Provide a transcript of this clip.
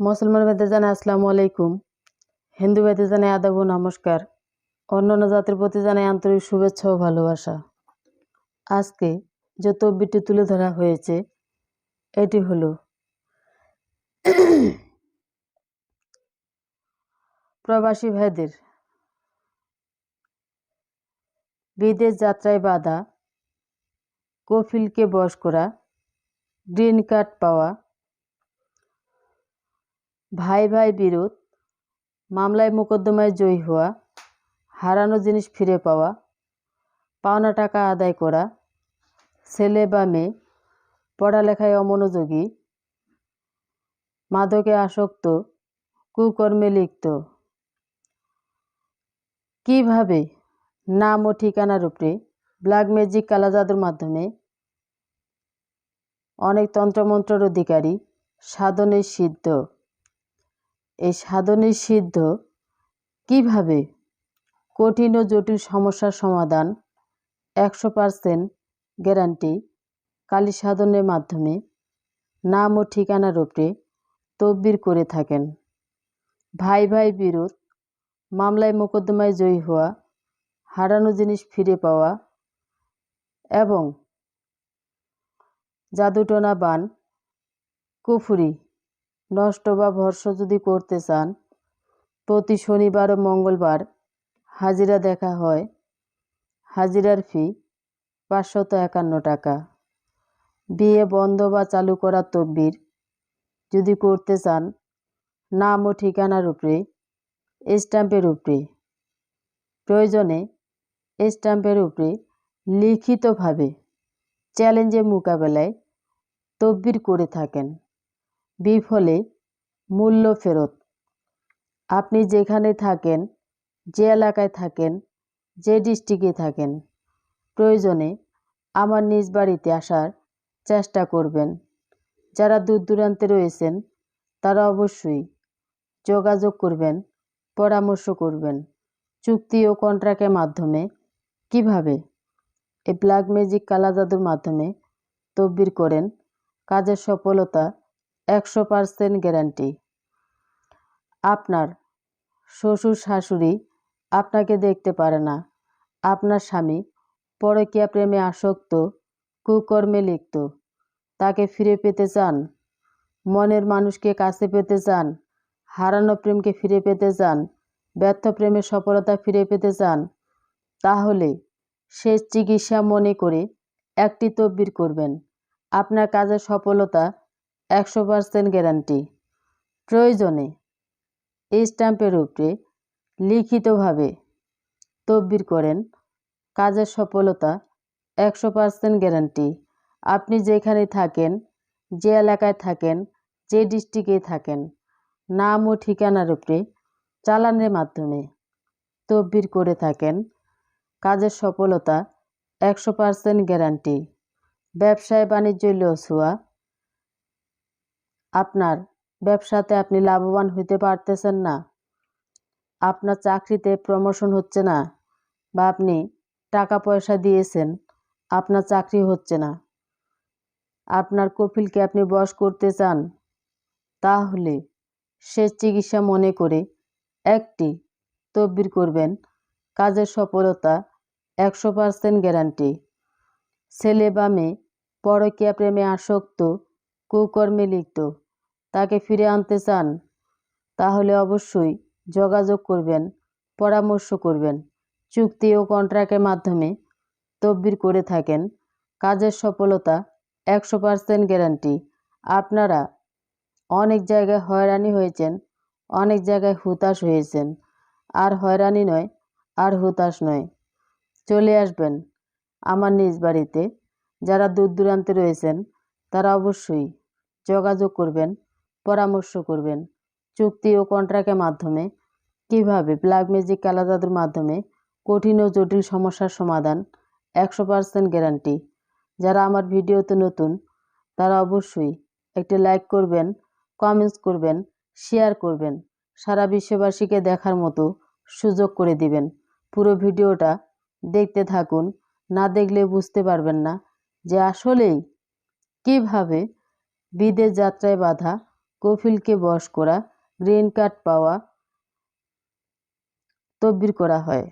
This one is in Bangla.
মুসলমান ভাইদের জানাই আসসালামু আলাইকুম। হিন্দু ভাইদের জানাই আদাব নমস্কার। অন্যান্য জাতির প্রতি জানাই আন্তরিক শুভেচ্ছা ও ভালোবাসা। আজকে যে তব্বিটি তুলে ধরা হয়েছে, এটি হলো প্রবাসী ভাইদের বিদেশ যাত্রায় বাধা, কফিলকে বশ করা, গ্রিন কার্ড পাওয়া ভাই ভাই বিরোধ, মামলায় মোকদ্দমায় জয়ী হওয়া, হারানো জিনিস ফিরে পাওয়া, পাওনা টাকা আদায় করা, ছেলে বা মেয়ে, পড়ালেখায় অমনোযোগী, মাদকে আসক্ত, কুকর্মে লিপ্ত। কীভাবে, নাম ও ঠিকানার উপরে, ব্ল্যাক ম্যাজিক কালা জাদুর মাধ্যমে, অনেক তন্ত্রমন্ত্রের অধিকারী, সাধনের সিদ্ধ। এই সাধনের সিদ্ধ কীভাবে কঠিন ও জটিল সমস্যার সমাধান একশো পারসেন্ট গ্যারান্টি কালী সাধনের মাধ্যমে নাম ও ঠিকানার উপরে তদবির করে থাকেন। ভাই ভাই বিরোধ, মামলায় মোকদ্দমায় জয়ী হওয়া, হারানো জিনিস ফিরে পাওয়া এবং জাদুটনা বান, কুফুরি নষ্ট বা ভর্ষ যদি করতে চান, প্রতি শনিবার ও মঙ্গলবার হাজিরা দেখা হয়। হাজিরার ফি পাঁচশত একান্ন টাকা। বিয়ে বন্ধ বা চালু করার তকবির যদি করতে চান, নাম ও ঠিকানার উপরে স্ট্যাম্পের উপরে, প্রয়োজনে স্ট্যাম্পের উপরে লিখিতভাবে চ্যালেঞ্জের মোকাবেলায় তদবির করে থাকেন। বিফলে মূল্য ফেরত। আপনি যেখানে থাকেন, যে এলাকায় থাকেন, যে ডিস্ট্রিক্টে থাকেন, প্রয়োজনে আমার নিজ বাড়িতে আসার চেষ্টা করবেন। যারা দূর দূরান্তে রয়েছেন, তারা অবশ্যই যোগাযোগ করবেন, পরামর্শ করবেন, চুক্তি ও কন্ট্রাক্টের মাধ্যমে কীভাবে এই ব্ল্যাক ম্যাজিক কালা জাদুর মাধ্যমে তদবির করেন, কাজের সফলতা একশো পারসেন্ট গ্যারান্টি। আপনার শ্বশুর শাশুড়ি আপনাকে দেখতে পারে না। আপনার স্বামী পরকীয়া প্রেমে আসক্ত, কুকর্মে লিপ্ত। তাকে ফিরে পেতে চান, মনের মানুষকে কাছে পেতে চান, হারানো প্রেমকে ফিরে পেতে চান, ব্যর্থ প্রেমের সফলতা ফিরে পেতে চান, তাহলে শেষ চিকিৎসা মনে করে একটি তদবির করবেন। আপনার কাজের সফলতা একশো পার্সেন্ট গ্যারান্টি। প্রয়োজনে স্ট্যাম্পের উপরে লিখিতভাবে তদবির করেন, কাজের সফলতা একশো পার্সেন্ট গ্যারান্টি। আপনি যেখানে থাকেন, যে এলাকায় থাকেন, যে ডিস্ট্রিক্টে থাকেন, নাম ও ঠিকানার উপরে চালানের মাধ্যমে তদবির করে থাকেন, কাজের সফলতা একশো পার্সেন্ট গ্যারান্টি। ব্যবসায় বাণিজ্য লসুয়া আপনার ব্যবসাতে আপনি লাভবান হতে পারতেছেন না। আপনার চাকরিতে প্রমোশন হচ্ছে না বা আপনি টাকা পয়সা দিয়েছেন, আপনার চাকরি হচ্ছে না। আপনার কপিলকে আপনি বশ করতে চান, তাহলে সে চিকিৎসা মনে করে একটি তদবির করবেন। কাজের সফলতা একশো পার্সেন্ট গ্যারান্টি। ছেলে বা মেয়ে, পরকীয়া প্রেমে আসক্ত, কুকর্মে লিপ্ত। তাকে ফিরে আনতে চান, তাহলে অবশ্যই যোগাযোগ করবেন, পরামর্শ করবেন, চুক্তি ও কন্ট্রাক্টের মাধ্যমে তদবির করে থাকেন। কাজের সফলতা একশো পার্সেন্ট গ্যারান্টি। আপনারা অনেক জায়গায় হয়রানি হয়েছেন, অনেক জায়গায় হুতাশ হয়েছেন। আর হয়রানি নয়, আর হুতাশ নয়। চলে আসবেন আমার নিজ বাড়িতে। যারা দূর দূরান্তে রয়েছেন, তারা অবশ্যই যোগাযোগ করবেন। পরামর্শ করবেন। চুক্তি ও কন্ট্রাক্টের মাধ্যমে। কীভাবে? ব্ল্যাক ম্যাজিক কালা জাদুর মাধ্যমে কঠিন ও জটিল সমস্যার সমাধান একশো পার্সেন্ট গ্যারান্টি যারা আমার ভিডিওতে নতুন, তারা অবশ্যই একটি লাইক করবেন কমেন্টস করবেন শেয়ার করবেন। সারা বিশ্ববাসীকে দেখার মতো সুযোগ করে দিবেন। পুরো ভিডিওটা দেখতে থাকুন। না দেখলে বুঝতে পারবেন না যে আসলেই কীভাবে বিদেশ যাত্রায় বাধা কফিলকে বশ করা গ্রিন কার্ড পাওয়া তদবির করা হয়।